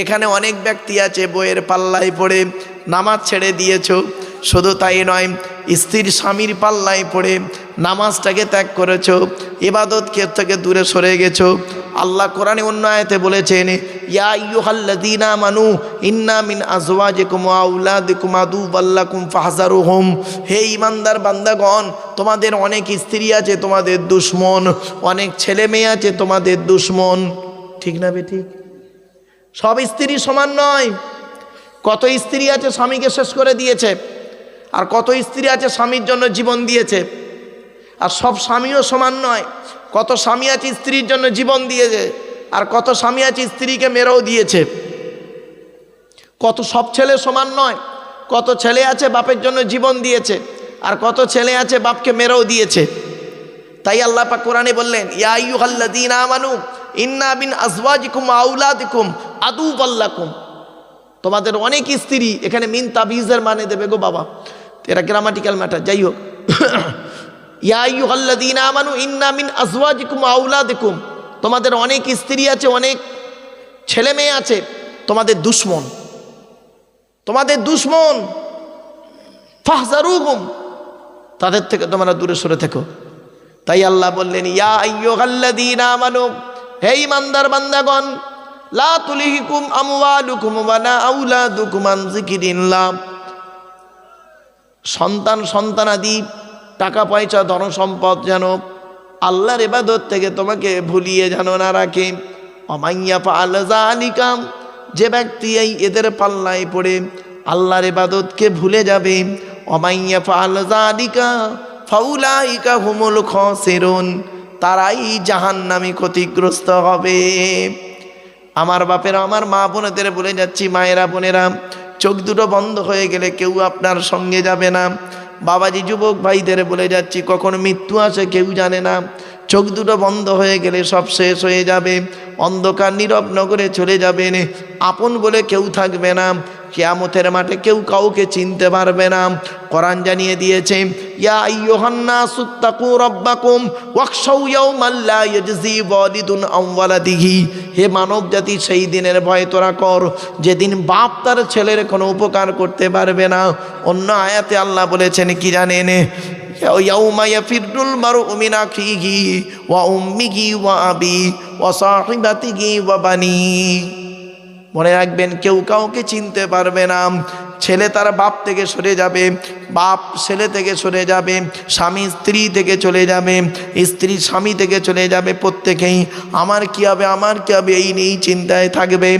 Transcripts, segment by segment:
এখানে অনেক ব্যক্তি আছে, বইয়ের পাল্লায় পড়ে নামাজ ছেড়ে দিয়েছ। শুধু তাই নয়, স্ত্রীর স্বামীর পাল্লায় পড়ে নামাজটাকে ত্যাগ করেছ ইবাদতকে থেকে দূরে সরে গেছো। আল্লাহ কোরআনে অন্য আয়াতে বলেছেন, ইয়া ইয়ুহাল্লাযীনা মানু ইন্না মিন আজওয়াজিকুম ওয়া আউলাদিকুম আদুবাল্লাকুম ফাহজারুহুম হে ইমানদার বান্দাগণ, তোমাদের অনেক স্ত্রী আছে, তোমাদের দুশ্মন। অনেক ছেলে মেয়ে আছে, তোমাদের দুশ্মন। ঠিক না বে ঠিক? সব স্ত্রী সমান নয়। কত স্ত্রী আছে স্বামীকে শেষ করে দিয়েছে, আর কত স্ত্রী আছে স্বামীর জন্য জীবন দিয়েছে, আর সব স্বামীও সমান নয়। কত স্বামী আছে স্ত্রীর জন্য জীবন দিয়েছে, আর কত স্বামী আছে স্ত্রীকে মেরেও দিয়েছে। কত সব ছেলে সমান নয়, কত ছেলে আছে বাপের জন্য জীবন দিয়েছে, আর কত ছেলে আছে বাপকে মেরেও দিয়েছে। তাই আল্লাহ পাক কোরআনে বললেন, ইয়া আইয়ুহাল্লাযীনা আমানু ইন্না বিন আজওয়াজিকুম ওয়া আউলাদিকুম আদুবাল্লাকুম। তোমাদের অনেক স্ত্রী এখানে মিন তাবিজের মানে দেবে গো বাবা। এটা গ্রামাটিক্যাল ম্যাটার যাই হোক। ইয়া আইয়ুহাল্লাযীনা আমানু ইন্না আজওয়াজিকুম ওয়া আউলাদিকুম তোমাদের অনেক স্ত্রী আছে, অনেক ছেলে মেয়ে আছে, তোমাদের দুশ্মন। তোমাদের দুশ্মন। ফাহজারুহুম। তাদের থেকে তোমরা দূরে সরে থেকো। তাই আল্লাহ বললেন, ইয়া আইয়ুহাল্লাযীনা আমানু হে ইমানদার বান্দাগণ, লা তুলিহিকুম আমওয়ালুকুম ওয়ালা আউলাদুকুম আন যিকিরিল্লাহ। সন্তান সন্তানাদি, টাকা পয়সা ধন সম্পদ যেন আল্লাহর এবাদত থেকে তোমাকে ভুলিয়ে যেন না রাখে। অমাইয়া ফাল জালিকাম যে ব্যক্তি এই এদের পাল্লায় পড়ে আল্লাহর এবাদতকে ভুলে যাবে। অমাইয়া ফাল জালিকা ফাউলাইকা হুমুল খসেরুন। তারাই জাহান্নামী ক্ষতিগ্রস্ত হবে। আমার বাপেরা, আমার মা বোনেদের বলে যাচ্ছি, মায়েরা বোনেরা, চোখ দুটো বন্ধ হয়ে গেলে কেউ আপনার সঙ্গে যাবে না। বাবাজি, যুবক ভাইদের বলে যাচ্ছি, কখন মৃত্যু আসে কেউ জানে না। চোখ দুটো বন্ধ হয়ে গেলে সব শেষ হয়ে যাবে। অন্ধকার নীরব নগরে চলে যাবেন। আপন বলে কেউ থাকবে না। কেয়ামতের মাঠে কেউ কাউকে চিনতে পারবে না। কোরআন জানিয়ে দিয়েছে, ইয়া রাব্বাকুম হে মানব জাতি, সেই দিনের ভয় তোরা কর। যেদিন বাপ তার ছেলের কোনো উপকার করতে পারবে না। অন্য আয়াতে আল্লাহ বলেছেন, কি জানেন? ওয়া ওয়া ওয়া মনে রাখবেন, কেউ কাউকে চিনতে পারবে না। ছেলে তার বাপ থেকে সরে যাবে, বাপ ছেলে থেকে সরে যাবে, স্বামী স্ত্রী থেকে চলে যাবে, স্ত্রী স্বামী থেকে চলে যাবে প্রত্যেকেই। আমার কি হবে, আমার কি হবে, এই নিয়েই চিন্তায় থাকবে।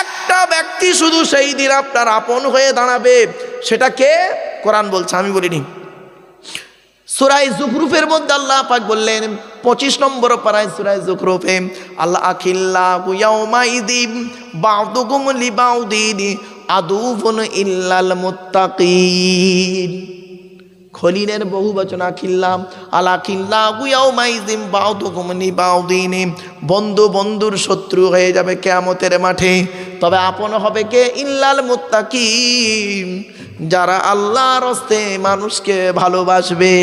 একটা ব্যক্তি শুধু সেই দিন আপনার আপন হয়ে দাঁড়াবে, সেটা কে? কোরআন বলছে, আমি বলিনি। সুরাই জুকরুফের মধ্যে আল্লাহ পাক বললেন, পঁচিশ নম্বর পাড়ায় সুরাই জুকরুফে আল্লাহ আখিল্লা গুয়াউমাইদিম বাউদুকুম লিবাউদিন আদুফুন ইল্লাল মুত্তাকিন। খলিনের বহু বচনা আখিল্লাম আলা খিল্লা বন্ধু বন্ধুর শত্রু হয়ে যাবে কেয়ামতের মাঠে। তবে আপন হবে কে? ইল্লাল মুতাকি যারা আল্লাহর হস্তে মানুষকে ভালোবাসবে।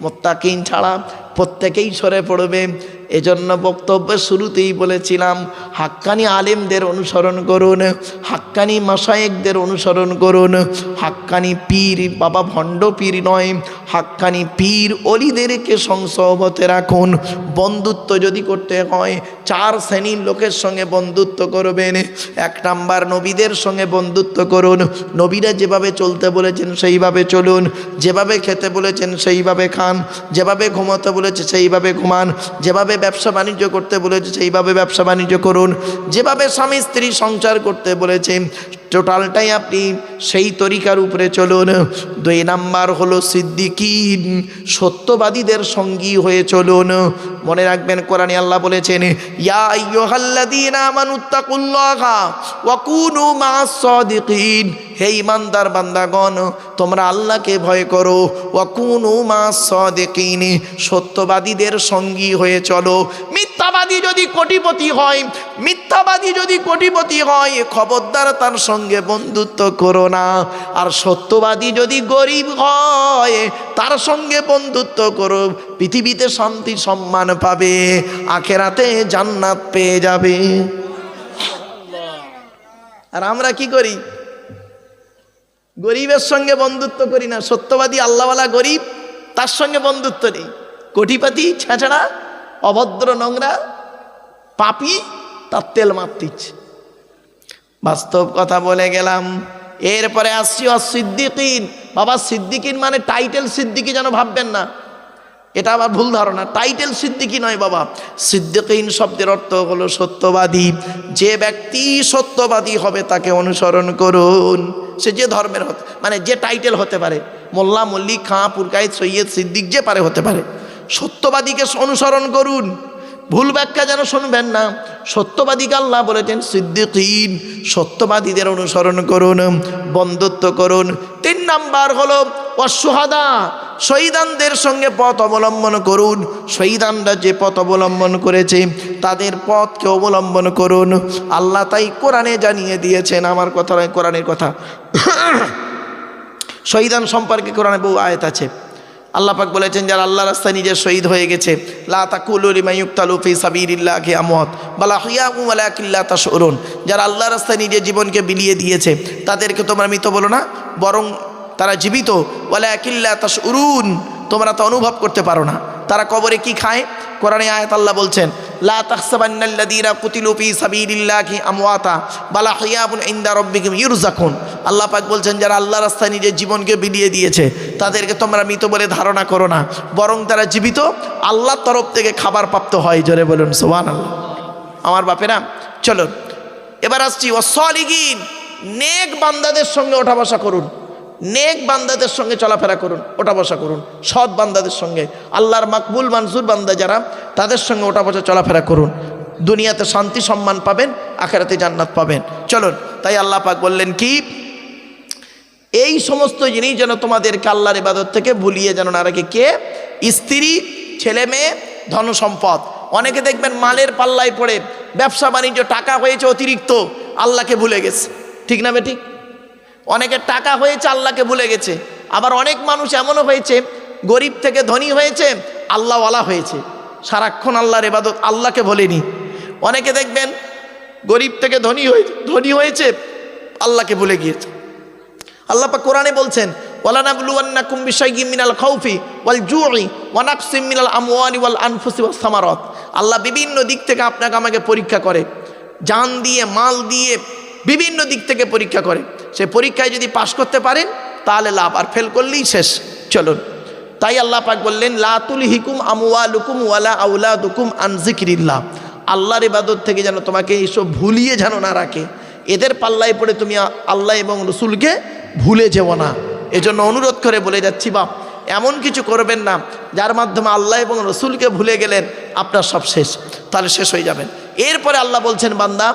মোত্তাকিন ছাড়া প্রত্যেকেই সরে পড়বে। এজন্য বক্তব্যের শুরুতেই বলেছিলাম, হাক্কানি আলেমদের অনুসরণ করুন, হাক্কানি মাসায়েকদের অনুসরণ করুন, হাক্কানি পীর, বাবা ভণ্ড পীর নয় হাক্কানি পীর অলিদেরকে সংসবতে রাখুন। বন্ধুত্ব যদি করতে হয়, চার শ্রেণির লোকের সঙ্গে বন্ধুত্ব করবেন। এক নাম্বার নবীদের সঙ্গে বন্ধুত্ব করুন। নবীরা যেভাবে চলতে বলেছেন, সেইভাবে চলুন। যেভাবে খেতে বলেছেন, সেইভাবে খান। যেভাবে ঘুমাতে বলেছে, সেইভাবে ঘুমান। যেভাবে ব্যবসা বাণিজ্য করতে বলেছে, সেইভাবে ব্যবসা বাণিজ্য করুন। যেভাবে স্বামী স্ত্রী সংসার করতে বলেছে টোটালটাই আপনি সেই তরিকার উপরে চলুন। দুই নাম্বার হলো সিদ্দিকিন, সত্যবাদীদের সঙ্গী হয়ে চলুন। মনে রাখবেন কোরআনে আল্লাহ বলেছেন হে ইমানদার বান্দাগণ, তোমরা আল্লাহকে ভয় করো। ওয়া কুনু মা'আস সাদিকিন, সত্যবাদীদের সঙ্গী হয়ে চলো। মিথ্যাবাদী যদি কোটিপতি হয়, মিথ্যাবাদী যদি কোটিপতি হয়, খবরদার তার সঙ্গে বন্ধুত্ব করো না। আর সত্যবাদী যদি গরিব হয়, তার সঙ্গে বন্ধুত্ব করো। পৃথিবীতে শান্তি সম্মান পাবে, আখেরাতে জান্নাত পেয়ে যাবে। আর আমরা কি করি? গরিবের সঙ্গে বন্ধুত্ব করি না। সত্যবাদী আল্লাহওয়ালা গরিব, তার সঙ্গে বন্ধুত্ব নেই। কোটিপাতি, ছেঁচড়া, অভদ্র, নোংরা পাপি, তার তেল মারতিচ্ছে বাস্তব কথা বলে গেলাম। এরপরে আসছি সিদ্দিকিন বাবা, সিদ্দিকিন মানে টাইটেল সিদ্দিকি যেন ভাববেন না। এটা আবার ভুল ধারণা। টাইটেল সিদ্দিকি নয় বাবা। সিদ্দিকিন শব্দের অর্থ হলো সত্যবাদী। যে ব্যক্তি সত্যবাদী হবে, তাকে অনুসরণ করুন। সে যে ধর্মের হতে মানে যে টাইটেল হতে পারে। মোল্লা, মল্লিক, খাঁ পুরকাইদ সৈয়দ, সিদ্দিক, যে পারে হতে পারে। সত্যবাদীকে অনুসরণ করুন। ভুল ব্যাখ্যা যেন শুনবেন না। সত্যবাদীকে আল্লাহ বলেছেন, সিদ্দিকিন, সত্যবাদীদের অনুসরণ করুন, বন্ধুত্ব করুন। তিন নাম্বার হলো, অসহাদা শহীদানদের সঙ্গে পথ অবলম্বন করুন। শহীদানরা যে পথ অবলম্বন করেছে, তাদের পথকে অবলম্বন করুন। আল্লাহ তাই কোরআনে জানিয়ে দিয়েছেন, আমার কথা নয়, কোরআনের কথা। শহীদান সম্পর্কে কোরআনে বহু আয়াত আছে। আল্লাহ পাক বলেছেন, যারা আল্লাহ রাস্তায় নিজের শহীদ হয়ে গেছে যারা আল্লাহ রাস্তায় নিজের জীবনকে বিলিয়ে দিয়েছে, তাদেরকে তোমরা মৃত বলো না, বরং তারা জীবিত। ওয়ালাকিল্লা তাশউরুন, তোমরা তো অনুভব করতে পারো না। তারা কবরে কি খায়? কোরআনে আয়াত আল্লাহ বলছেন আমওয়াতা, বালা আল্লাহ পাক বলছেন, যারা আল্লাহ রাস্তায় নিজের জীবনকে বিলিয়ে দিয়েছে, তাদেরকে তোমরা মৃত বলে ধারণা করো না, বরং তারা জীবিত আল্লাহর তরফ থেকে খাবার প্রাপ্ত হয়। জোরে বলুন, সুবহানাল্লাহ। আমার বাপেরা চলো এবার আসছি ওয়াসলিগিন নেক বান্দাদের সঙ্গে ওঠা বসা করুন। নেক বান্দাদের সঙ্গে চলাফেরা করুন ওঠা বসা করুন। সৎ বান্দাদের সঙ্গে, আল্লাহর মাকবুল মানসুর বান্দা যারা, তাদের সঙ্গে ওঠা বসা চলাফেরা করুন। দুনিয়াতে শান্তি সম্মান পাবেন, আখেরাতে জান্নাত পাবেন। চলুন, তাই আল্লাহ পাক বললেন কি? এই সমস্ত জিনিস যেন তোমাদেরকে আল্লাহর ইবাদত থেকে ভুলিয়ে যেন না রাখে কে? স্ত্রী, ছেলে মেয়ে, ধন সম্পদ। অনেকে দেখবেন মালের পাল্লায় পড়ে, ব্যবসা বাণিজ্য, টাকা হয়েছে অতিরিক্ত, আল্লাহকে ভুলে গেছে। ঠিক না বেঠিক অনেকের টাকা হয়েছে, আল্লাহকে ভুলে গেছে। আবার অনেক মানুষ এমনও হয়েছে, গরিব থেকে ধনী হয়েছে, আল্লাহওয়ালা হয়েছে। সারাক্ষণ আল্লাহর এবাদত আল্লাহকে ভোলেনি। অনেকে দেখবেন, গরিব থেকে ধনী হয়ে, ধনী হয়েছে, আল্লাহকে ভুলে গিয়েছে। আল্লাহ কোরআনে বলছেন, ওয়ালানাবলুয়ান্নাকুম বিশাইয়্যিম মিনাল খাউফি ওয়াল জুই ওয়া নাকসিম মিনাল আমওয়ালি ওয়াল আনফুসি ওয়াস আল্লাহ বিভিন্ন দিক থেকে আপনাকে আমাকে পরীক্ষা করে। জান দিয়ে, মাল দিয়ে বিভিন্ন দিক থেকে পরীক্ষা করে। সে পরীক্ষায় যদি পাশ করতে পারেন, তাহলে লাভ আর ফেল করলেই শেষ। চলুন। তাই আল্লাহ পাক বললেন লাতুল হিকুম আমওয়ালুকুম ওয়ালা আউলাদুকুম আন যিকরিল্লাহ। আল্লাহর ইবাদত থেকে যেন তোমাকে এইসব ভুলিয়ে যেন না রাখে। এদের পাল্লায় পড়ে তুমি আল্লাহ এবং রসুলকে ভুলে যেও না। এজন্য অনুরোধ করে বলে যাচ্ছি, বাপ, এমন কিছু করবেন না, যার মাধ্যমে আল্লাহ এবং রসুলকে ভুলে গেলেন, আপনার সব শেষ। তাহলে শেষ হয়ে যাবেন। এরপরে আল্লাহ বলছেন, বান্দা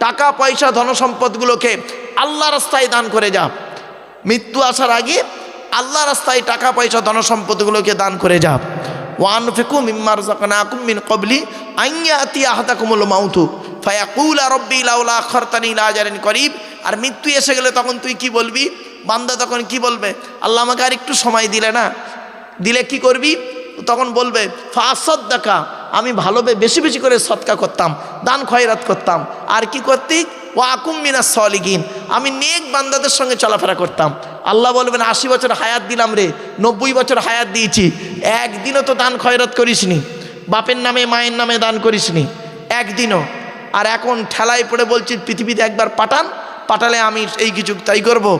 টাকা, পয়সা, ধনসম্পদগুলোকে আল্লাহ রাস্তায় দান করে যা। মৃত্যু আসার আগে আল্লাহ রাস্তায় টাকা, পয়সা, ধনসম্পদগুলোকে দান করে যা। ওয়ান ফিকু মিম্মার মিন কবলি লাউলা আখরতানি ইলা আজারিন করিব। আর মৃত্যু এসে গেলে তখন তুই কি বলবি? বান্দা তখন কি বলবে? আল্লাহ আমাকে আর একটু সময় দিলে না। দিলে কি করবি? তখন বলবে ফাসদ দেখা আমি ভালোভাবে বেশি বেশি করে সৎকা করতাম, দান খয়রাত করতাম। আর কি করতি? ও আকুম মিনা সলিগিন, আমি নেক বান্দাদের সঙ্গে চলাফেরা করতাম। আল্লাহ বলবেন, আশি বছর হায়াত দিলাম রে, নব্বই বছর হায়াত দিয়েছি। একদিনও তো দান খয়রাত করিসনি। বাপের নামে, মায়ের নামে দান করিসনি। একদিনও। আর এখন ঠেলায় পড়ে বলছি, পৃথিবীতে একবার পাঠান, পাঠালে আমি এই কিছু তাই করব।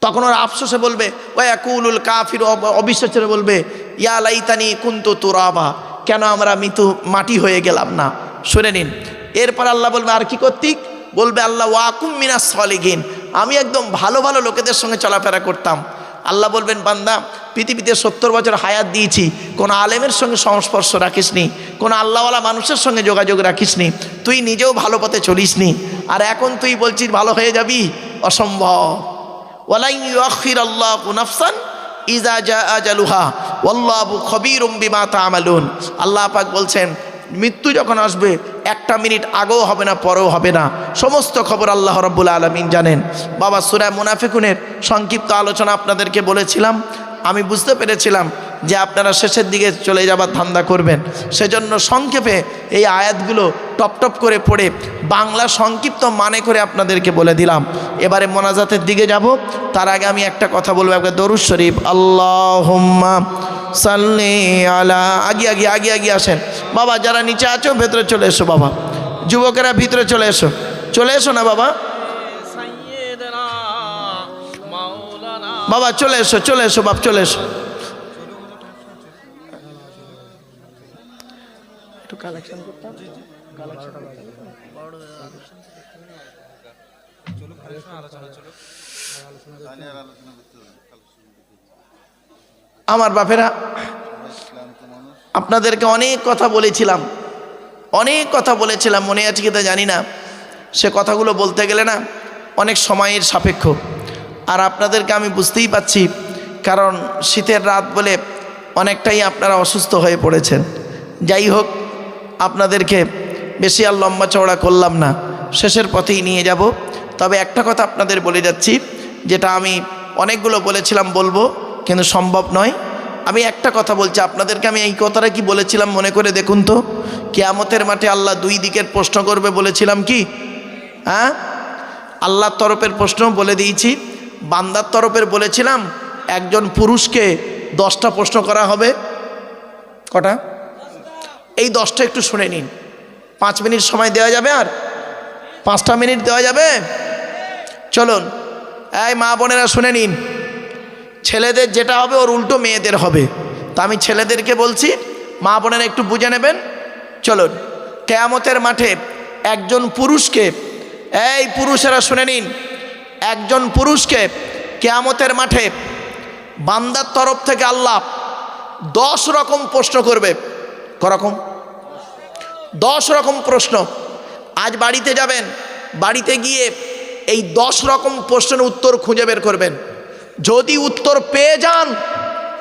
তখন ওরা আফসোসে বলবে, ওয়া কুলুল কাফির অব- অবিশ্বাসের বলবে, ইয়া লাইতানি কুন্তু তুরাবা কেন আমরা মৃত্যু মাটি হয়ে গেলাম না? শুনে নিন। এরপর আল্লাহ বলবে, আর কি কর্তিক? বলবে, আল্লাহ ওয়াকুম মিনাস সলিগিন, আমি একদম ভালো ভালো লোকেদের সঙ্গে চলাফেরা করতাম। আল্লাহ বলবেন, বান্দা, পৃথিবীতে সত্তর বছর হায়াত দিয়েছি, কোনো আলেমের সঙ্গে সংস্পর্শ রাখিসনি, কোনো আল্লাহওয়ালা মানুষের সঙ্গে যোগাযোগ রাখিসনি, তুই নিজেও ভালো পথে চলিসনি, আর এখন তুই বলছিস ভালো হয়ে যাবি? অসম্ভব। ওয়ালাই আল্লাহ ইজা জা আজালুহা আল্লাহ পাক বলছেন, মৃত্যু যখন আসবে, একটা মিনিট আগেও হবে না, পরেও হবে না। সমস্ত খবর আল্লাহ রব্বুল আলমিন জানেন। বাবা সুরায় মুনাফিকুনের সংক্ষিপ্ত আলোচনা আপনাদেরকে বলেছিলাম। আমি বুঝতে পেরেছিলাম যে আপনারা শেষের দিকে চলে যাবার ধান্দা করবেন। সেজন্য সংক্ষেপে এই আয়াতগুলো টপ টপ করে পড়ে বাংলা সংক্ষিপ্ত মানে করে আপনাদেরকে বলে দিলাম। এবারে মোনাজাতের দিকে যাব। তার আগে আমি একটা কথা বলব একবার দরুদ শরীফ। আল্লাহ সাল্লি আলা আগে আগে আগে আগে আসেন। বাবা যারা নিচে আছো ভেতরে চলে এসো বাবা। যুবকেরা ভিতরে চলে এসো। চলে এসো না বাবা। বাবা চলে এসো চলে এসো বাপ চলে এসো। কালেকশন করতাম আমার বাপেরা, আপনাদেরকে অনেক কথা বলেছিলাম। অনেক কথা বলেছিলাম, মনে আছে কি তা জানি না। সে কথাগুলো বলতে গেলে না, অনেক সময়ের সাপেক্ষ। আর আপনাদেরকে আমি বুঝতেই পাচ্ছি কারণ শীতের রাত বলে অনেকটাই আপনারা অসুস্থ হয়ে পড়েছেন। যাই হোক আপনাদেরকে বেশি আর লম্বা চওড়া করলাম না। শেষের পথেই নিয়ে যাব। তবে একটা কথা আপনাদের বলে যাচ্ছি, যেটা আমি অনেকগুলো বলেছিলাম বলব, কিন্তু সম্ভব নয়। আমি একটা কথা বলছি, আপনাদেরকে আমি এই কথাটা কি বলেছিলাম মনে করে দেখুন তো? কেয়ামতের মাঠে আল্লাহ দুই দিকের প্রশ্ন করবে বলেছিলাম কি? হ্যাঁ? আল্লাহর তরফের প্রশ্ন বলে দিয়েছি। বান্দার তরফের বলেছিলাম, একজন পুরুষকে দশটা প্রশ্ন করা হবে। কটা? এই দশটা একটু শুনে নিন। পাঁচ মিনিট সময় দেওয়া যাবে আর? পাঁচটা মিনিট দেওয়া যাবে? চলুন। এই মা বোনেরা শুনে নিন। ছেলেদের যেটা হবে ওর উল্টো মেয়েদের হবে। তা আমি ছেলেদেরকে বলছি, মা বোনেরা একটু বুঝে নেবেন। চলুন। কেয়ামতের মাঠে একজন পুরুষকে, এই পুরুষেরা শুনে নিন। একজন পুরুষকে কেয়ামতের মাঠে বান্দার তরফ থেকে আল্লাহ দশ রকম প্রশ্ন করবে। করকম? দশ রকম প্রশ্ন। আজ বাড়িতে যাবেন, বাড়িতে গিয়ে এই দশ রকম প্রশ্নের উত্তর খুঁজে বের করবেন। যদি উত্তর পেয়ে যান,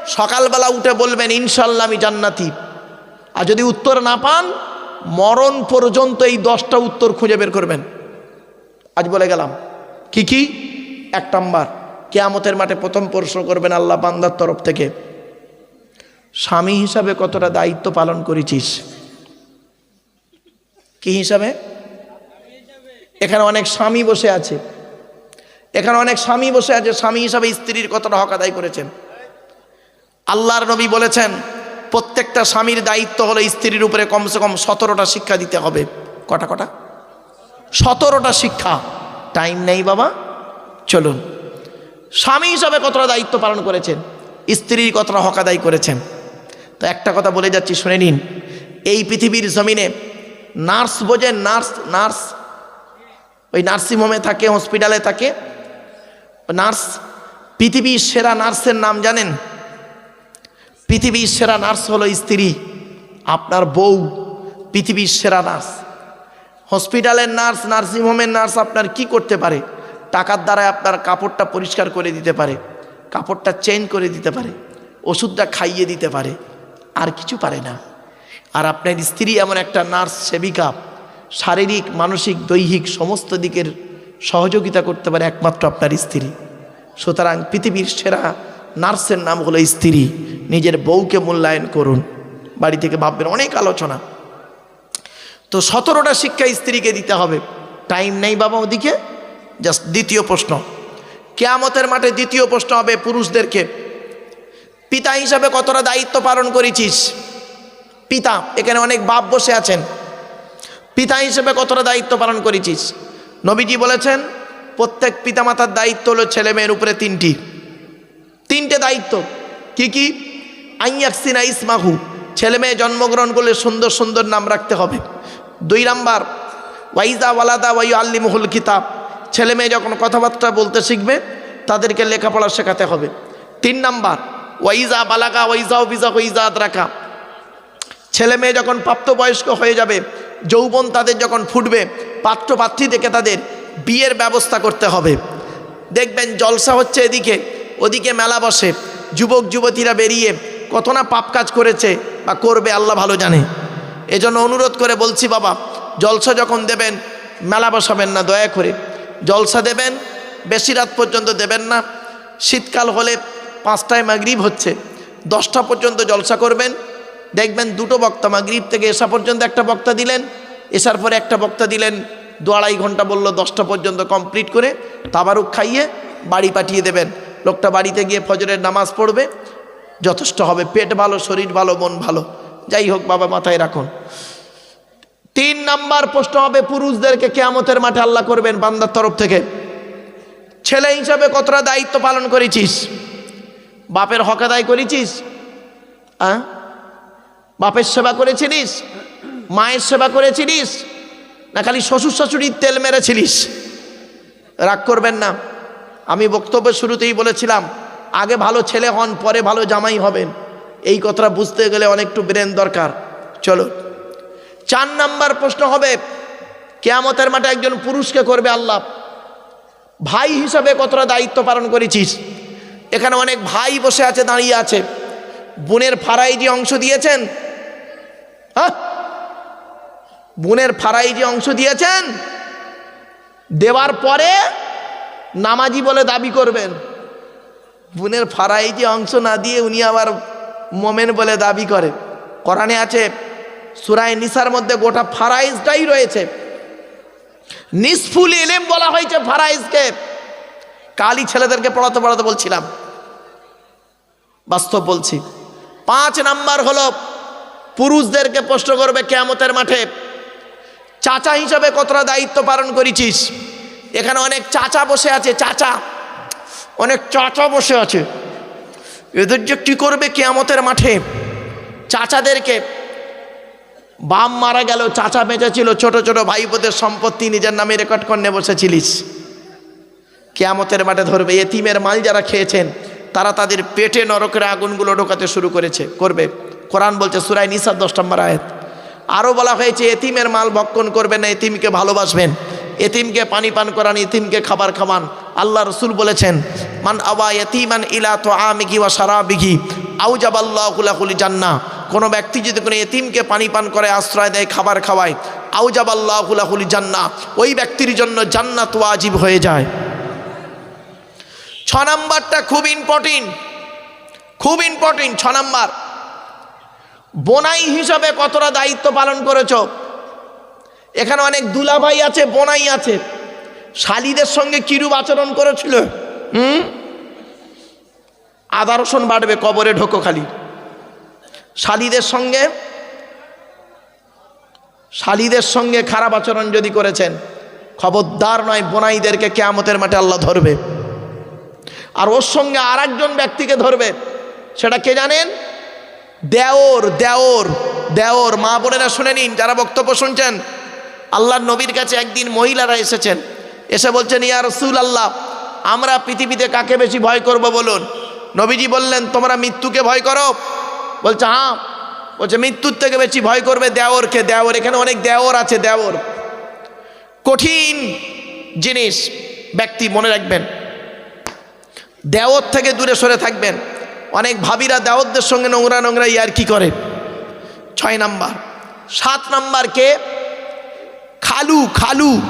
সকালবেলা উঠে বলবেন, ইনশাল্লাহ আমি জান্নাতি। আর যদি উত্তর না পান, মরণ পর্যন্ত এই দশটা উত্তর খুঁজে বের করবেন। আজ বলে গেলাম, কি কি? এক নাম্বার, কেয়ামতের মাঠে প্রথম প্রশ্ন করবেন আল্লাহ বান্দার তরফ থেকে। স্বামী হিসাবে কতটা দায়িত্ব পালন করেছিস? কি হিসাবে? এখানে অনেক স্বামী বসে আছে। এখানে অনেক স্বামী বসে আছে, স্বামী হিসাবে স্ত্রীর কতটা হক আদায় করেছেন? আল্লাহর নবী বলেছেন, প্রত্যেকটা স্বামীর দায়িত্ব হলো স্ত্রীর উপরে কমসে কম সতেরোটা শিক্ষা দিতে হবে। কটা কটা? সতেরোটা শিক্ষা। টাইম নেই বাবা। চলুন। স্বামী হিসাবে কতটা দায়িত্ব পালন করেছেন? স্ত্রীর কতটা হক আদায় করেছেন? তো একটা কথা বলে যাচ্ছি, শুনে নিন। এই পৃথিবীর জমিনে নার্স বোঝেন, নার্স নার্স, ওই নার্সিংহোমে থাকে, হসপিটালে থাকে। নার্স, পৃথিবীর সেরা নার্সের নাম জানেন? পৃথিবীর সেরা নার্স হলো স্ত্রী, আপনার বউ, পৃথিবীর সেরা নার্স। হসপিটালের নার্স নার্সিংহোমের নার্স আপনার কি করতে পারে? টাকার দ্বারায় আপনার কাপড়টা পরিষ্কার করে দিতে পারে, কাপড়টা চেঞ্জ করে দিতে পারে, ওষুধটা খাইয়ে দিতে পারে। আর কিছু পারে না। আর আপনার স্ত্রী এমন একটা নার্স, সেবিকা, শারীরিক, মানসিক, দৈহিক সমস্ত দিকের সহযোগিতা করতে পারে একমাত্র আপনার স্ত্রী। সুতরাং পৃথিবীর সেরা নার্সের নাম হলো স্ত্রী। নিজের বউকে মূল্যায়ন করুন। বাড়ি থেকে ভাববেন, অনেক আলোচনা। তো সতেরোটা শিক্ষা স্ত্রীকে দিতে হবে। টাইম নেই বাবা ওদিকে। জাস্ট দ্বিতীয় প্রশ্ন। কেয়ামতের মাঠে দ্বিতীয় প্রশ্ন হবে পুরুষদেরকে। পিতা হিসাবে কতটা দায়িত্ব পালন করেছিস? পিতা, এখানে অনেক বাপ বসে আছেন। পিতা হিসেবে কতটা দায়িত্ব পালন করেছিস? নবীজি বলেছেন, প্রত্যেক পিতামাতার দায়িত্ব হলো ছেলে মেয়ের উপরে তিনটি। তিনটে দায়িত্ব। কি কি? আইয়াকসিনা ইসমাহু, ছেলে মেয়ে জন্মগ্রহণ করলে সুন্দর সুন্দর নাম রাখতে হবে। দুই নাম্বার, ওয়াইজা ওয়ালাদা ওয়াই আল্লিমহুল কিতাব, ছেলে মেয়ে যখন কথাবার্তা বলতে শিখবে, তাদেরকে লেখাপড়া শেখাতে হবে। তিন নাম্বার ওয়াইজা বালাকা ওয়াইজা ওবিজা ওইজা রাখা ছেলে মেয়ে যখন প্রাপ্তবয়স্ক হয়ে যাবে, যৌবন তাদের যখন ফুটবে পাত্র পাত্রী দেখে তাদের বিয়ের ব্যবস্থা করতে হবে। দেখবেন জলসা হচ্ছে এদিকে, ওদিকে মেলা বসে, যুবক, যুবতীরা বেরিয়ে কত না পাপ কাজ করেছে বা করবে আল্লাহ ভালো জানে। এজন্য অনুরোধ করে বলছি বাবা, জলসা যখন দেবেন, মেলা বসাবেন না, দয়া করে। জলসা দেবেন, বেশি রাত পর্যন্ত দেবেন না। শীতকাল হলে পাঁচটায় মাগরিব হচ্ছে। দশটা পর্যন্ত জলসা করবেন। দেখবেন দুটো বক্তা মাগরিব থেকে এসা পর্যন্ত একটা বক্তা দিলেন। এসার পরে একটা বক্তা দিলেন, দু আড়াই ঘণ্টা বলল দশটা পর্যন্ত কমপ্লিট করে তাবারুক খাইয়ে বাড়ি পাঠিয়ে দেবেন। লোকটা বাড়িতে গিয়ে ফজরের নামাজ পড়বে। যথেষ্ট হবে, পেট ভালো, শরীর ভালো, মন ভালো। যাই হোক, বাবা মাথায় রাখুন। তিন নাম্বার প্রশ্ন হবে, পুরুষদেরকে কেয়ামতের মাঠে আল্লাহ করবেন বান্দার তরফ থেকে। ছেলে হিসাবে কতটা দায়িত্ব পালন করেছিস? বাপের হক আদায় করেছিস? বাপের সেবা করেছিলিস? মায়ের সেবা করেছিলিস? না খালি শ্বশুর শাশুড়ির তেল মেরেছিলিস? রাগ করবেন না। আমি বক্তব্যের শুরুতেই বলেছিলাম, আগে ভালো ছেলে হন, পরে ভালো জামাই হবেন। এই কথাটা বুঝতে গেলে অনেকটু ব্রেন দরকার। চলো। চার নাম্বার প্রশ্ন হবে, কেয়ামতের মাঠে একজন পুরুষকে করবে আল্লাহ। ভাই হিসাবে কতটা দায়িত্ব পালন করেছিস? এখানে অনেক ভাই বসে আছে, দাঁড়িয়ে আছে। বোনের ফারাই যে অংশ দিয়েছেন হ্যাঁ? বোনের ফারাই যে অংশ দিয়েছেন, দেওয়ার পরে নামাজি বলে দাবি করবেন। বোনের ফারাই যে অংশ না দিয়ে উনি আবার মোমেন বলে দাবি করে। কোরআনে আছে, সুরায় নিসার মধ্যে গোটা ফারাইজটাই রয়েছে। নিসফুল এলেম বলা হয়েছে ফারাইজকে। কালি ছেলেদেরকে পড়াতে পড়াতে বলছিলাম। বাস্তব বলছি। পাঁচ নাম্বার হলো, পুরুষদেরকে প্রশ্ন করবে কেয়ামতের মাঠে, চাচা হিসাবে কতটা দায়িত্ব পালন করেছিস? এখানে অনেক চাচা বসে আছে, চাচা। অনেক চাচা বসে আছে। এদের যে কী করবে কেয়ামতের মাঠে? চাচাদেরকে বাম মারা গেল, চাচা বেঁচে ছিল, ছোট ছোট ভাইপোদের সম্পত্তি নিজের নামে রেকর্ড করে বসেছিলিস। কেয়ামতের মাঠে ধরবে, এতিমের মাল যারা খেয়েছেন, তারা তাদের পেটে নরকের আগুনগুলো ঢোকাতে শুরু করেছে, করবে। কোরআন বলছে সুরাই নিসার দশ নম্বর আয়াত। আরও বলা হয়েছে, এতিমের মাল ভক্ষণ করবেন না, এতিমকে ভালোবাসবেন। এতিমকে পানি পান করান, এতিমকে খাবার খাওয়ান। আল্লাহ রসুল বলেছেন, মান আওয়া এতিমান ইলা তো আমিকি ওয়া সারা বিঘি আউজাবাল্লাহুলাহুলি জান্না কোনো ব্যক্তি যদি কোনো এতিমকে পানি পান করে, আশ্রয় দেয়, খাবার খাওয়ায় আউজাবাল্লাহুলাহুলি জান্না ওই ব্যক্তির জন্য জান্নাত ওয়াজিব হয়ে যায়। ছ নাম্বারটা খুব ইম্পর্টেন্ট খুব ইম্পর্টেন্ট ছ নাম্বার। বোনাই হিসাবে কতটা দায়িত্ব পালন করেছ? এখানে অনেক দুলাভাই আছে, বোনাই আছে। শালিদের সঙ্গে কিরূপ আচরণ করেছিল? হুম? আদা, রসুন বাড়বে, কবরে ঢোকো খালি। শালিদের সঙ্গে শালিদের সঙ্গে খারাপ আচরণ যদি করেছেন, খবরদার নয়, বোনাইদেরকে কেয়ামতের মাঠে আল্লাহ ধরবে। আর ওর সঙ্গে আর ব্যক্তিকে ধরবে। সেটা কে জানেন? দেওর দেওর দেওর। মা বোনেরা শুনে নিন, যারা বক্তব্য শুনছেন, আল্লাহর নবীর কাছে একদিন মহিলারা এসেছেন। এসে বলছেন, ইয়া রসুল আল্লাহ আমরা পৃথিবীতে কাকে বেশি ভয় করব বলুন? নবীজি বললেন, তোমরা মৃত্যুকে ভয় করো? বলছে হ্যাঁ। বলছে, মৃত্যুর থেকে বেশি ভয় করবে দেওরকে। দেওর, এখানে অনেক দেওর আছে, দেওর। কঠিন জিনিস, ব্যক্তি মনে রাখবেন। দেওর থেকে দূরে সরে থাকবেন। অনেক ভাবিরা দেওরদের সঙ্গে নোংরা নোংরা ইয়ার কি করে? ছয় নাম্বার। সাত নাম্বার কে? খালু খালু।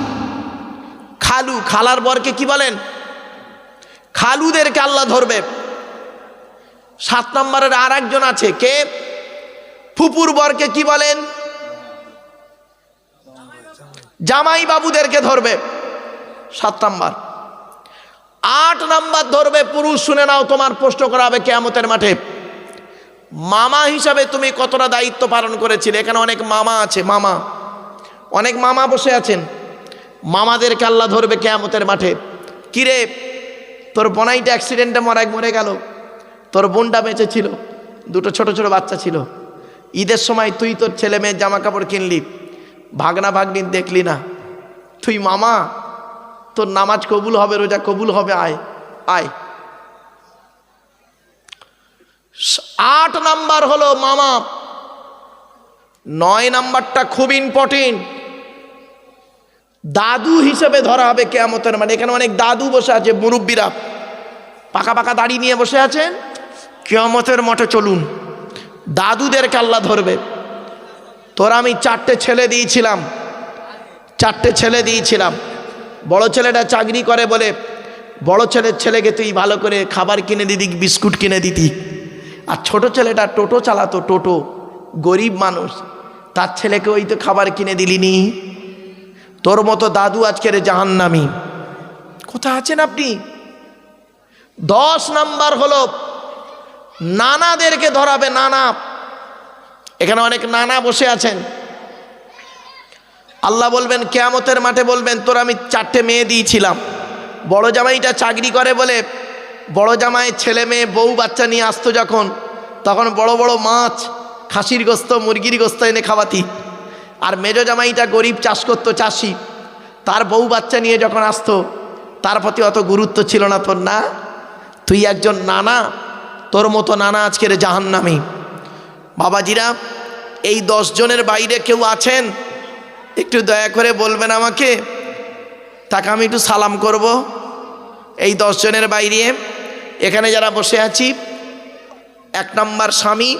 খালু, খালার বরকে কি বলেন? খালুদেরকে আল্লাহ ধরবে। সাত নম্বরের আর একজন আছে, কে? ফুপুর বরকে কি বলেন? জামাই বাবুদেরকে ধরবে। সাত নাম্বার। আট নাম্বার ধরবে, পুরুষ শুনে নাও তোমার প্রশ্ন করা হবে কেয়ামতের মাঠে। মামা হিসাবে তুমি কতটা দায়িত্ব পালন করেছিলে? এখানে অনেক মামা আছে, মামা। অনেক মামা বসে আছেন। মামাদেরকে আল্লাহ ধরবে কেয়ামতের মাঠে। কিরে, তোর বনাইটা অ্যাক্সিডেন্টে মরা মরে গেল। তোর বোনটা বেঁচে ছিল। দুটো ছোট ছোট বাচ্চা ছিল। ঈদের সময় তুই তোর ছেলে মেয়ের জামা কাপড় কিনলি। ভাগনা ভাগ্নি দেখলি না। তুই মামা তোর নামাজ কবুল হবে, রোজা কবুল হবে, আয় আয়। আট নাম্বার হলো মামা। নয় নাম্বারটা খুব ইম্পর্টেন্ট দাদু হিসেবে ধরা হবে কেয়ামতের মানে। এখানে অনেক দাদু বসে আছে, মুরব্বীরা। পাকা পাকা দাড়ি নিয়ে বসে আছেন কেয়ামতের মঠে চলুন। দাদুদেরকে আল্লাহ ধরবে। তোর আমি চারটে ছেলে দিয়েছিলাম। চারটে ছেলে দিয়েছিলাম। বড় ছেলেটা চাকরি করে বলে, বড় ছেলের ছেলেকে তুই ভালো করে খাবার কিনে দিতি, বিস্কুট কিনে দিতি। আর ছোট ছেলেটা টোটো চালাতো, টোটো, গরিব মানুষ। তার ছেলেকে ওই তো খাবার কিনে দিলিনি। তোর মতো দাদু আজকের জাহান্নামি। কোথায় আছেন আপনি? দশ নাম্বার হলো, নানাদেরকে ধরাবে নানা। এখানে অনেক নানা বসে আছেন। আল্লাহ বলবেন, কেয়ামতের মাঠে বলবেন, তোর আমি চারটে মেয়ে দিয়েছিলাম। বড় জামাইটা চাকরি করে বলে, বড় জামাই ছেলে মেয়ে, বউ বাচ্চা নিয়ে আসতো যখন, তখন বড় বড় মাছ, খাসির গোস্ত, মুরগির গোস্ত এনে খাওয়াতি। আর মেজো জামাইটা গরিব চাষ করতো চাষি। তার বউ বাচ্চা নিয়ে যখন আসতো, তার প্রতি অত গুরুত্ব ছিল না তোর না? তুই একজন নানা, তোর মতো নানা আজকের জাহান্নামি। বাবাজিরা, এই দশ জনের বাইরে কেউ আছেন? একটু দয়া করে বলবেন আমাকে। তাকে আমি একটু সালাম করব। এই দশজনের বাইরে, এখানে যারা বসে আছি, এক নাম্বার স্বামী,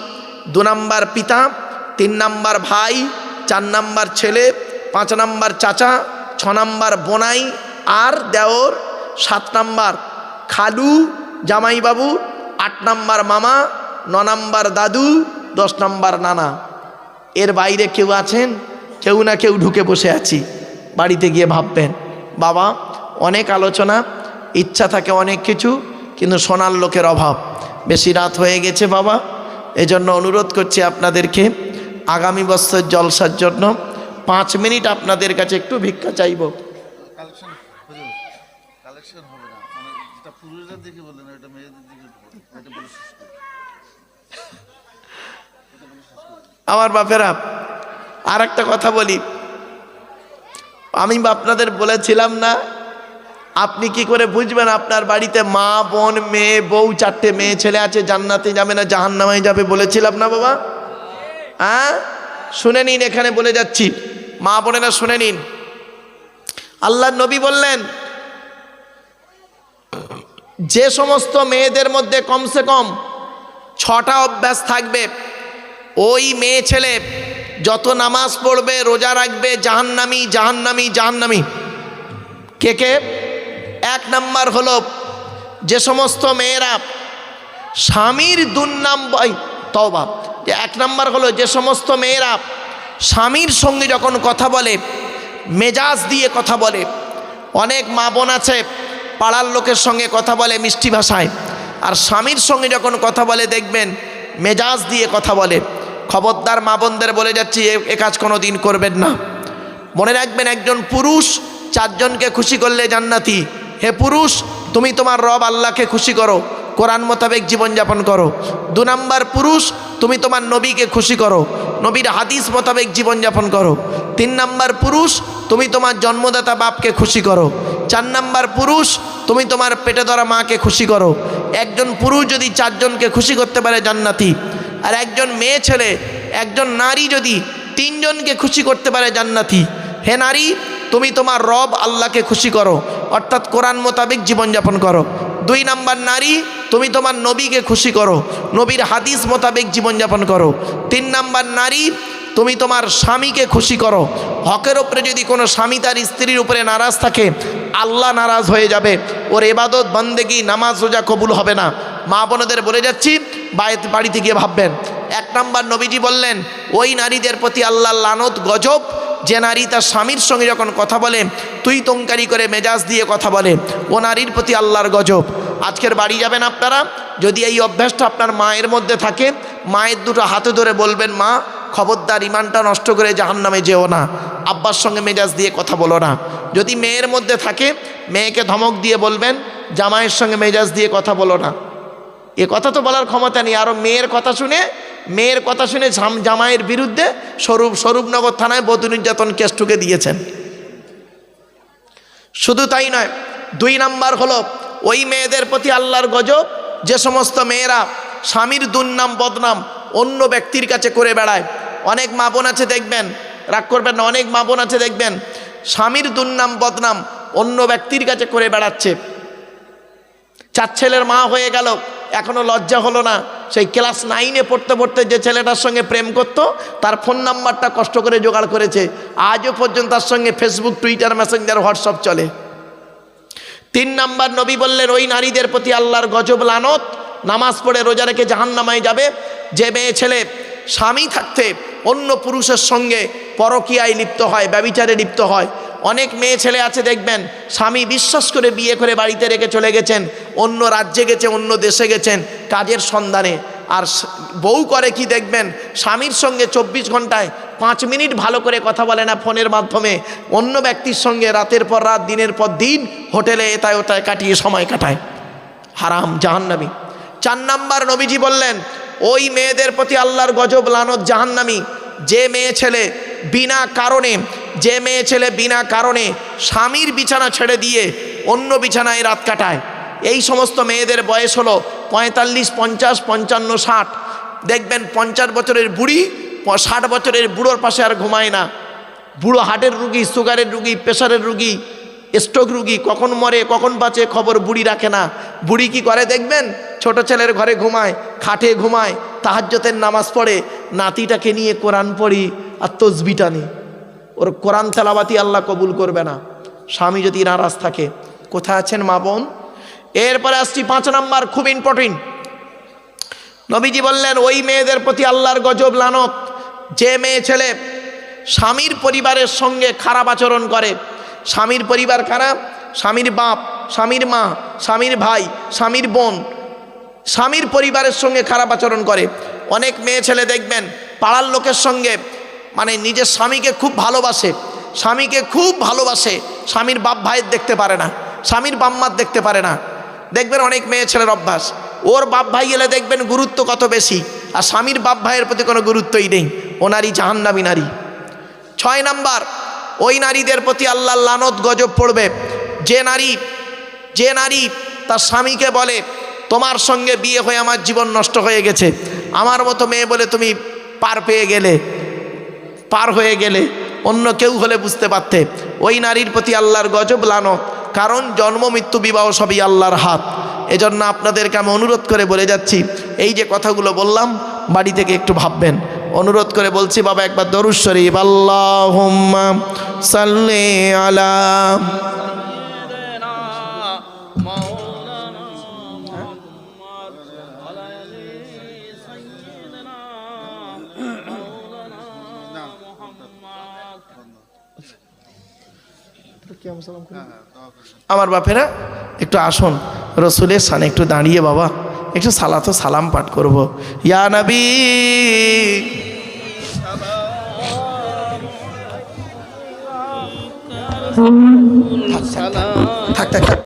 দু নাম্বার পিতা, তিন নাম্বার ভাই, চার নাম্বার ছেলে, পাঁচ নাম্বার চাচা, ছ নাম্বার বোনাই, আর দেওর, সাত নাম্বার খালু, জামাইবাবু, আট নাম্বার মামা, ন নাম্বার দাদু, দশ নাম্বার নানা। এর বাইরে কেউ আছেন? কেউ না কেউ ঢুকে বসে আছি। বাড়িতে গিয়ে ভাববেন বাবা অনেক আলোচনা ইচ্ছা থাকে অনেক কিছু কিন্তু সোনার লোকের অভাব। বেশি রাত হয়ে গেছে বাবা এজন্য অনুরোধ করছি আপনাদেরকে আগামী বছর জলসার জন্য পাঁচ মিনিট আপনাদের কাছে একটু ভিক্ষা চাইব। মানে। আমার বাপেরা আর একটা কথা বলি। আমি আপনাদের বলেছিলাম না, আপনি কি করে বুঝবেন আপনার বাড়িতে মা, বোন, মেয়ে, বউ, চারটে মেয়ে ছেলে আছে, জান্নাতে যাবে না জাহান্নামায় যাবে বলেছিলাম না বাবা? হ্যাঁ? শুনে নিন, এখানে বলে যাচ্ছি। মা বোনেরা শুনে নিন। আল্লাহ নবী বললেন, যে সমস্ত মেয়েদের মধ্যে কমসে কম ছটা অভ্যাস থাকবে, ওই মেয়ে ছেলে যত নামাজ পড়বে, রোজা রাখবে, জাহান্নামি জাহান্নামি জাহান্নামি। কে কে? এক নাম্বার হলো যে সমস্ত মেয়েরা স্বামীর দুর্নাম তবা যে এক নাম্বার হলো যে সমস্ত মেয়েরা স্বামীর সঙ্গে যখন কথা বলে, মেজাজ দিয়ে কথা বলে, অনেক মা বোন আছে, পাড়ার লোকের সঙ্গে কথা বলে মিষ্টি ভাষায়, আর স্বামীর সঙ্গে যখন কথা বলে দেখবেন, মেজাজ দিয়ে কথা বলে। খবরদার মা বোনদের বলে যাচ্ছি, এ- কাজ কোনো দিন করবেন না। মনে রাখবেন একজন পুরুষ, চারজনকে খুশি করলে জান্নাতি। হে পুরুষ, তুমি তোমার রব আল্লাহকে খুশি করো, কোরআন মোতাবেক জীবনযাপন করো। দু নাম্বার পুরুষ, তুমি তোমার নবীকে খুশি করো, নবীর হাদিস মোতাবেক জীবনযাপন করো। তিন নাম্বার পুরুষ, তুমি তোমার জন্মদাতা বাপকে খুশি করো। চার নাম্বার পুরুষ, তুমি তোমার পেটে ধরা মাকে খুশি করো। একজন পুরুষ যদি চারজনকে খুশি করতে পারে জান্নাতি আর একজন মেয়ে ছেলে, একজন নারী যদি তিনজনকে খুশি করতে পারে জান্নাতি, হে নারী, তুমি তোমার রব আল্লাহকে খুশি করো, অর্থাৎ কোরআন মোতাবেক জীবনযাপন করো। দুই নাম্বার নারী, তুমি তোমার নবীকে খুশি করো, নবীর হাদিস মোতাবেক জীবনযাপন করো। তিন নাম্বার নারী, তুমি তোমার স্বামীকে খুশি করো, হকের ওপরে যদি কোনো স্বামী তার স্ত্রীর উপরে নারাজ থাকে, আল্লাহ নারাজ হয়ে যাবে। ওর এবাদত, বন্দেগি, নামাজ, রোজা কবুল হবে না। মা বোনদের বলে যাচ্ছি বাড়িতে গিয়ে ভাববেন। এক নাম্বার নবীজি বললেন, ওই নারীদের প্রতি আল্লাহ লানত গজব। যে নারী তার স্বামীর সঙ্গে যখন কথা বলে, তুই তঙ্কারি করে মেজাজ দিয়ে কথা বলে, ও নারীর প্রতি আল্লাহর গজব। আজকের বাড়ি যাবেন আপনারা? যদি এই অভ্যাসটা আপনার মায়ের মধ্যে থাকে, মায়ের দুটো হাতে ধরে বলবেন, মা, খবরদার, ইমানটা নষ্ট করে জাহান নামে যেও না। আব্বার সঙ্গে মেজাজ দিয়ে কথা বলো না। যদি মেয়ের মধ্যে থাকে, মেয়েকে ধমক দিয়ে বলবেন, জামাইয়ের সঙ্গে মেজাজ দিয়ে কথা বলো না। এ কথা তো বলার ক্ষমতা নেই। আরও মেয়ের কথা শুনে, মেয়ের কথা শুনে জাম- জামাইয়ের বিরুদ্ধে স্বরূপ, স্বরূপনগর থানায় বধু নির্যাতন কেস ঠুকে দিয়েছেন। শুধু তাই নয়, দুই নাম্বার হলো, ওই মেয়েদের প্রতি আল্লাহর গজব, যে সমস্ত মেয়েরা স্বামীর দুর্নাম, বদনাম অন্য ব্যক্তির কাছে করে বেড়ায়। অনেক মা বোন আছে দেখবেন, রাগ করবেন না, অনেক মা বোন আছে দেখবেন, স্বামীর দুর্নাম, বদনাম অন্য ব্যক্তির কাছে করে বেড়াচ্ছে। চার ছেলের মা হয়ে গেল এখনও লজ্জা হলো না। সেই ক্লাস নাইনে পড়তে পড়তে যে ছেলেটার সঙ্গে প্রেম করতো, তার ফোন নাম্বারটা কষ্ট করে জোগাড় করেছে। আজও পর্যন্ত তার সঙ্গে ফেসবুক টুইটার মেসেঞ্জার হোয়াটসঅ্যাপ চলে। তিন নাম্বার নবী বললেন, ওই নারীদের প্রতি আল্লাহর গজব লানত। নামাজ পড়ে রোজা রেখে জাহান্নামায় যাবে। যে মেয়ে ছেলে স্বামী থাকতে অন্য পুরুষের সঙ্গে পরকীয়ায় লিপ্ত হয়, ব্যবিচারে লিপ্ত হয় অনেক মেয়ে ছেলে আছে, দেখবেন, স্বামী বিশ্বাস করে বিয়ে করে বাড়িতে রেখে চলে গেছেন, অন্য রাজ্যে গেছে, অন্য দেশে গেছেন, কাজের সন্ধানে। আর বউ করে কি দেখবেন, স্বামীর সঙ্গে চব্বিশ ঘন্টায় পাঁচ মিনিট ভালো করে কথা বলে না ফোনের মাধ্যমে। অন্য ব্যক্তির সঙ্গে রাতের পর রাত, দিনের পর দিন, হোটেলে এতায় ওটায় কাটিয়ে সময় কাটায়। হারাম, জাহান্নামি। চার নাম্বার নবীজি বললেন, ওই মেয়েদের প্রতি আল্লাহর গজব, লানত জাহান্নামি। যে মেয়ে ছেলে, বিনা কারণে যে মেয়ে ছেলে বিনা কারণে স্বামীর বিছানা ছেড়ে দিয়ে অন্য বিছানায় রাত কাটায়। এই সমস্ত মেয়েদের বয়স হলো পঁয়তাল্লিশ, পঞ্চাশ, পঞ্চান্ন, ষাট। দেখবেন পঞ্চাশ বছরের বুড়ি, ষাট বছরের বুড়োর পাশে আর ঘুমায় না। বুড়ো হার্টের রুগী, সুগারের রুগী প্রেশারের রুগী, স্ট্রোক রুগী, কখন মরে, কখন বাঁচে খবর বুড়ি রাখে না। বুড়ি কি করে দেখবেন? ছোট ছেলের ঘরে ঘুমায়, খাটে ঘুমায়, তাহাজ্যতের নামাজ পড়ে, নাতিটাকে নিয়ে কোরআন পড়ি আর তসবিটা নি ওর কোরআন তেলাবাতি আল্লাহ কবুল করবে না। স্বামী যদি নারাজ থাকে, কোথায় আছেন মা বোন? এরপরে আসছি পাঁচ নম্বর, খুব ইম্পর্টেন্ট নবীজি বললেন, ওই মেয়েদের প্রতি আল্লাহর গজব লানত। যে মেয়ে ছেলে স্বামীর পরিবারের সঙ্গে খারাপ আচরণ করে, স্বামীর পরিবার খারাপ, স্বামীর বাপ, স্বামীর মা, স্বামীর ভাই, স্বামীর বোন, স্বামীর পরিবারের সঙ্গে খারাপ আচরণ করে। অনেক মেয়ে ছেলে দেখবেন, পাড়ার লোকের সঙ্গে মানে নিজের স্বামীকে খুব ভালোবাসে, স্বামীকে খুব ভালোবাসে, স্বামীর বাপ ভাইয়ের দেখতে পারে না, স্বামীর বাম্মার দেখতে পারে না। দেখবেন অনেক মেয়ে ছেলের অভ্যাস, ওর বাপ ভাই এলে দেখবেন গুরুত্ব কত বেশি, আর স্বামীর বাপ ভাইয়ের প্রতি কোনো গুরুত্বই নেই ও নারী জাহান্নামী নারী। ছয় নাম্বার, ওই নারীদের প্রতি আল্লাহ লানত গজব পড়বে। যে নারী যে নারী তার স্বামীকে বলে, তোমার সঙ্গে বিয়ে হয়ে আমার জীবন নষ্ট হয়ে গেছে। আমার মতো মেয়ে বলে তুমি পার পেয়ে গেলে। পার হয়ে গেলে অন্য কেউ হলে বুঝতে পারতে, ওই নারীর প্রতি আল্লাহর গজব লানত কারণ জন্ম, মৃত্যু, বিবাহ সবই আল্লাহর হাত। এজন্য আপনাদেরকে আমি অনুরোধ করে বলে যাচ্ছি, এই যে কথাগুলো বললাম, বাড়ি থেকে একটু ভাববেন। অনুরোধ করে বলছি, বাবা, একবার দরুশ্বরী বাল্লাহ সাল্লে আলা আমার বাপেরা, একটু আসুন। রসুলের সানে একটু দাঁড়িয়ে বাবা, একটু সালাত সালাম পাঠ করব। ইয়া নবী থাক থাক থাক।